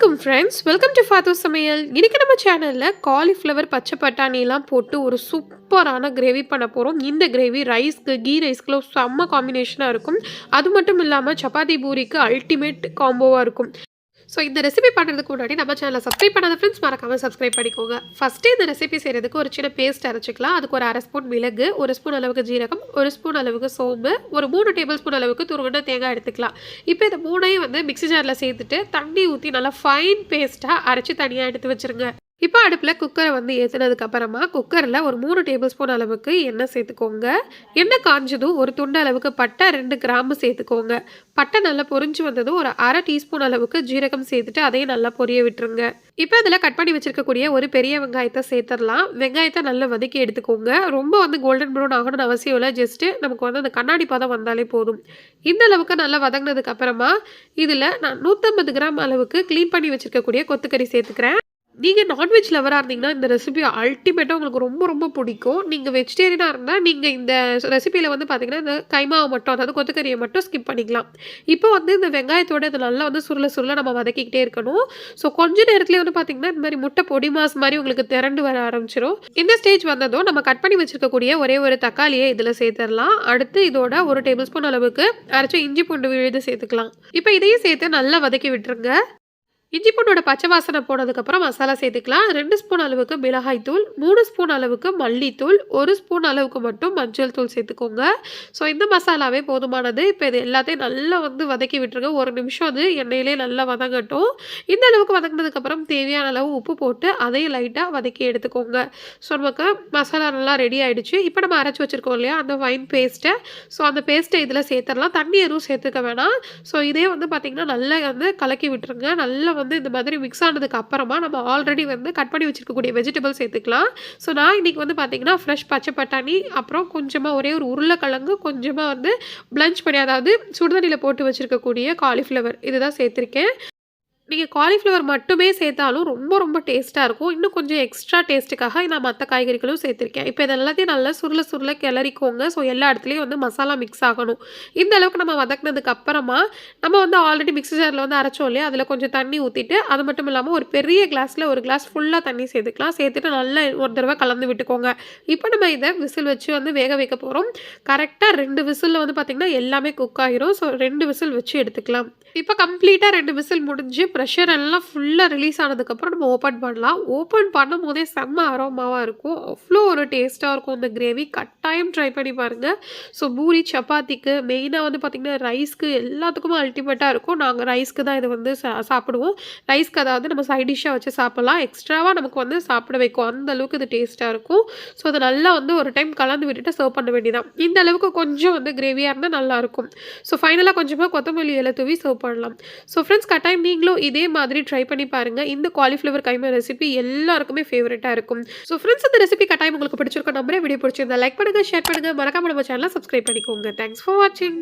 Friends welcome to ஃபாத்து சமையல் இன்னைக்கு நம்ம சேனலில் காலிஃப்ளவர் பச்சை பட்டாணிலாம் போட்டு ஒரு சூப்பரான கிரேவி பண்ண போகிறோம் இந்த கிரேவி ரைஸ்க்கு கீ ரைஸ்க்குலாம் செம்ம காம்பினேஷனாக இருக்கும். அது மட்டும் இல்லாமல் சப்பாத்தி பூரிக்கு அல்டிமேட் காம்போவாக இருக்கும். ஸோ இந்த ரெசிபி பண்ணுறதுக்கு முன்னாடி நம்ம சேனலை சப்ஸ்கிரைப் பண்ணாத ஃப்ரெண்ட்ஸ் மறக்காமல் சப்ஸ்கிரைப் பண்ணிக்கோங்க. ஃபஸ்ட்டு இந்த ரெசிபி செய்கிறதுக்கு ஒரு சின்ன பேஸ்ட் அரைச்சிக்கலாம். அதுக்கு ஒரு அரை ஸ்பூன் மிளகு ஒரு ஸ்பூன் அளவுக்கு ஜீரகம் ஒரு ஸ்பூன் அளவுக்கு சோம்பு ஒரு மூணு டேபிள் ஸ்பூன் அளவுக்கு துருவன தேங்காய் எடுத்துக்கலாம். இப்போ இந்த மூணையும் வந்து மிக்ஸி ஜாரில் சேர்த்துட்டு தண்ணி ஊற்றி நல்லா ஃபைன் பேஸ்ட்டாக அரைச்சி தனியாக எடுத்து வச்சுருங்க. இப்போ அடுப்பில் குக்கரை வந்து ஏற்றுனதுக்கு அப்புறமா குக்கரில் ஒரு மூணு டேபிள் ஸ்பூன் அளவுக்கு எண்ணெய் சேர்த்துக்கோங்க. எண்ணெய் காஞ்சதும் ஒரு துண்டு அளவுக்கு பட்டை ரெண்டு கிராம்பு சேர்த்துக்கோங்க. பட்டை நல்லா பொரிஞ்சு வந்ததும் ஒரு அரை டீஸ்பூன் அளவுக்கு ஜீரகம் சேர்த்துட்டு அதையும் நல்லா பொரிய விட்டுருங்க. இப்போ அதில் கட் பண்ணி வச்சுருக்கக்கூடிய ஒரு பெரிய வெங்காயத்தை சேர்த்துடலாம். வெங்காயத்தை நல்லா வதக்கி எடுத்துக்கோங்க. ரொம்ப வந்து கோல்டன் ப்ரௌன் ஆகணும்னு அவசியம் இல்லை. ஜஸ்ட்டு நமக்கு வந்து அந்த கண்ணாடி பதம் வந்தாலே போதும். இந்த அளவுக்கு நல்லா வதங்கினதுக்கு அப்புறமா இதில் நான் நூற்றம்பது கிராம் அளவுக்கு க்ளீன் பண்ணி வச்சுருக்கக்கூடிய கொத்துக்கறி சேர்த்துக்கிறேன். நீங்கள் நான்வெஜ் லவராக இருந்தீங்கன்னா இந்த ரெசிபி அல்டிமேட்டாக உங்களுக்கு ரொம்ப ரொம்ப பிடிக்கும். நீங்கள் வெஜிடேரியனாக இருந்தால் நீங்கள் இந்த ரெசிபியில் வந்து பார்த்தீங்கன்னா இந்த கைமாவை மட்டும் அதாவது கொத்துக்கறியை மட்டும் ஸ்கிப் பண்ணிக்கலாம். இப்போ வந்து இந்த வெங்காயத்தோட இது நல்லா வந்து சுருள சுருள நம்ம வதக்கிக்கிட்டே இருக்கணும். ஸோ கொஞ்ச நேரத்துலேயே வந்து பார்த்தீங்கன்னா இந்த மாதிரி முட்டை பொடி மாஸ் மாதிரி உங்களுக்கு திரண்டு வர ஆரம்பிச்சிடும் இந்த ஸ்டேஜ் வந்ததும் நம்ம கட் பண்ணி வச்சுருக்கக்கூடிய ஒரே ஒரு தக்காளியை இதில் சேர்த்துடலாம். அடுத்து இதோட ஒரு டேபிள் ஸ்பூன் அளவுக்கு அரைச்சி இஞ்சி பூண்டு விழுது சேர்த்துக்கலாம். இப்போ இதையும் சேர்த்து நல்லா வதக்கி விட்டுருங்க. இஞ்சி பூண்டோட பச்சை வாசனை போனதுக்கப்புறம் மசாலா சேர்த்துக்கலாம். ரெண்டு ஸ்பூன் அளவுக்கு மிளகாய் தூள் மூணு ஸ்பூன் அளவுக்கு மல்லித்தூள் ஒரு ஸ்பூன் அளவுக்கு மட்டும் மஞ்சள் தூள் சேர்த்துக்கோங்க. ஸோ இந்த மசாலாவே போதுமானது. இப்போ இது எல்லாத்தையும் நல்லா வந்து வதக்கி விட்டுருங்க. ஒரு நிமிஷம் அது எண்ணெயிலே நல்லா வதங்கட்டும். இந்த அளவுக்கு வதங்கினதுக்கப்புறம் தேவையான அளவு உப்பு போட்டு அதையும் லைட்டாக வதக்கி எடுத்துக்கோங்க. ஸோ நமக்கு மசாலா நல்லா ரெடி ஆகிடுச்சு இப்போ நம்ம அரைச்சி வச்சுருக்கோம் இல்லையா? அந்த வைன் பேஸ்ட்டை ஸோ அந்த பேஸ்ட்டை இதில் சேர்த்துடலாம். தண்ணி எதுவும் சேர்த்துக்க வேணாம். ஸோ இதே வந்து பார்த்திங்கன்னா நல்லா வந்து கலக்கி விட்டுருங்க. நல்லா வந்து இந்த மாதிரி மிக்ஸ் ஆனதுக்கு அப்புறமா நம்ம ஆல்ரெடி வந்து கட் பண்ணி வச்சுருக்கக்கூடிய வெஜிடபிள் சேர்த்துக்கலாம். ஸோ நான் இன்றைக்கி வந்து பார்த்திங்கன்னா ஃப்ரெஷ் பச்சை பட்டாணி அப்புறம் கொஞ்சமாக ஒரே ஒரு உருளைக்கிழங்கு கொஞ்சமாக வந்து பிளஞ்ச் பண்ணி அதாவது சுடுதண்ணியில் போட்டு வச்சுருக்கக்கூடிய காலிஃப்ளவர் இதுதான் சேர்த்துருக்கேன். நீங்கள் காலிஃப்ளவர் மட்டுமே சேர்த்தாலும் ரொம்ப ரொம்ப டேஸ்ட்டாக இருக்கும். இன்னும் கொஞ்சம் எக்ஸ்ட்ரா டேஸ்ட்டுக்காக நான் மற்ற காய்கறிகளும் சேர்த்துருக்கேன். இப்போ இது எல்லாத்தையும் நல்லா சுருள சுருள கிளறிக்கோங்க. ஸோ எல்லா இடத்துலையும் வந்து மசாலா மிக்ஸ் ஆகணும். இந்த அளவுக்கு நம்ம வதக்குனதுக்கு அப்புறமா நம்ம வந்து ஆல்ரெடி மிக்ஸி ஜாரில் வந்து அரைச்சோம் இல்லையா? அதில் கொஞ்சம் தண்ணி ஊற்றிட்டு அது மட்டும் இல்லாமல் ஒரு பெரிய கிளாஸில் ஒரு கிளாஸ் ஃபுல்லாக தண்ணி சேர்த்துக்கலாம். சேர்த்துட்டு நல்லா ஒரு தடவை கலந்து விட்டுக்கோங்க. இப்போ நம்ம இதை விசில் வச்சு வந்து வேக வைக்க போகிறோம் கரெக்டாக ரெண்டு விசிலில் வந்து பார்த்திங்கன்னா எல்லாமே குக் ஆகிரும் ஸோ ரெண்டு விசில் வச்சு எடுத்துக்கலாம். இப்போ கம்ப்ளீட்டாக ரெண்டு விசில் முடிஞ்சு ப்ரெஷர் எல்லாம் ஃபுல்லாக ரிலீஸ் ஆனதுக்கப்புறம் நம்ம ஓப்பன் பண்ணலாம். ஓப்பன் பண்ணும் போதே செம்ம அரோமாவாக இருக்கும். அவ்வளோ ஒரு டேஸ்ட்டாக இருக்கும் இந்த கிரேவி கட்டாயம் ட்ரை பண்ணி பாருங்கள் ஸோ பூரி சப்பாத்திக்கு மெயினாக வந்து பார்த்திங்கன்னா ரைஸ்க்கு எல்லாத்துக்குமே அல்டிமேட்டாக இருக்கும். நாங்கள் ரைஸ்க்கு தான் இது வந்து சா சாப்பிடுவோம். ரைஸ்க்கு அதாவது நம்ம சைட் டிஷ்ஷாக வச்சு சாப்பிட்லாம். எக்ஸ்ட்ராவாக நமக்கு வந்து சாப்பிட வைக்கும். அந்த அளவுக்கு இது டேஸ்ட்டாக இருக்கும். ஸோ அதை நல்லா வந்து ஒரு டைம் கலந்து விட்டுட்டு சர்வ் பண்ண வேண்டியதான் இந்த அளவுக்கு கொஞ்சம் வந்து கிரேவியாக இருந்தால் நல்லாயிருக்கும் ஸோ ஃபைனலாக கொஞ்சமாக கொத்தமல்லி இலை தூவி சர்வ் பண்ணலாம். ஸோ ஃப்ரெண்ட்ஸ் கட்டாயம் நீங்களும் இதே மாதிரி ட்ரை பண்ணி பாருங்கள் இந்த காலிஃப்ளவர் கைமா ரெசிபி எல்லாருக்குமே ஃபேவரட்டாக இருக்கும். ஸோ ஃப்ரெண்ட்ஸ் இந்த ரெசிபி கட்டாயம் உங்களுக்கு பிடிச்சிருக்கோம். நம்பரே வீடியோ பிடிச்சிருந்தா லைக் பண்ணுங்கள் ஷேர் பண்ணுங்கள் மறக்காம நம்ம சேனலை சப்ஸ்கிரைப் பண்ணிக்கோங்க. தேங்க்ஸ் ஃபார் வாட்சிங்